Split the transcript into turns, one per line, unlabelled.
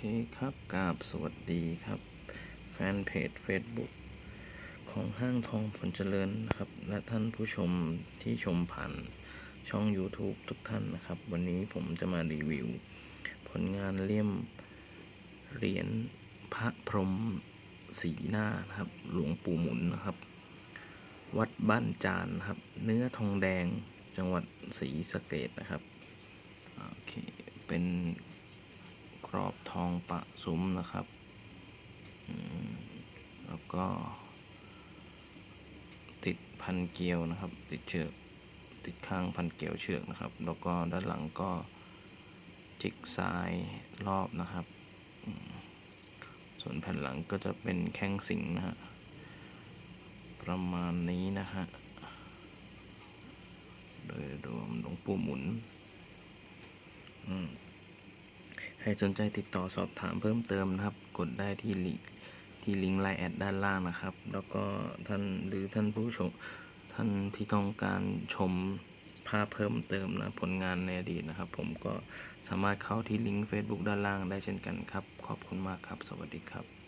เคครับกราบสวัสดีครับ แฟนเพจ Facebook ของห้างทองผลเจริญนะครับ และท่านผู้ชมที่ชมผ่านช่อง YouTube ทุกท่านนะครับ วันนี้ผมจะมารีวิว ผลงานเลี่ยมเหรียญพระพรหมสีหน้านะครับ หลวงปู่หมุนนะครับ วัดบ้านจานนะครับ เนื้อทองแดงจังหวัดศรีสะเกดนะครับ โอเค เป็น กรอบทองปะซุ้มนะครับ แล้วก็ ติดพันเกลียวนะครับ ติดเชือก ติดข้างพันเกลียวเชือกนะครับ แล้วก็ด้านหลังก็จิกทรายรอบนะครับ ส่วนแผ่นหลังก็จะเป็นแข้งสิงห์นะฮะ ประมาณนี้นะฮะ โดยรวมหลวงปู่หมุน อืม ใครสนใจติดต่อสอบถามเพิ่มเติมนะครับ กดได้ที่ลิงก์ที่ลิงก์ไลน์แอดด้านล่างนะครับ แล้วก็ท่านหรือท่านผู้ชมท่านที่ต้องการชมภาพเพิ่มเติมนะผลงานในอดีตนะครับ ผมก็สามารถเข้าที่ลิงก์ Facebook ด้านล่างได้เช่นกันครับ ขอบคุณมากครับ สวัสดีครับ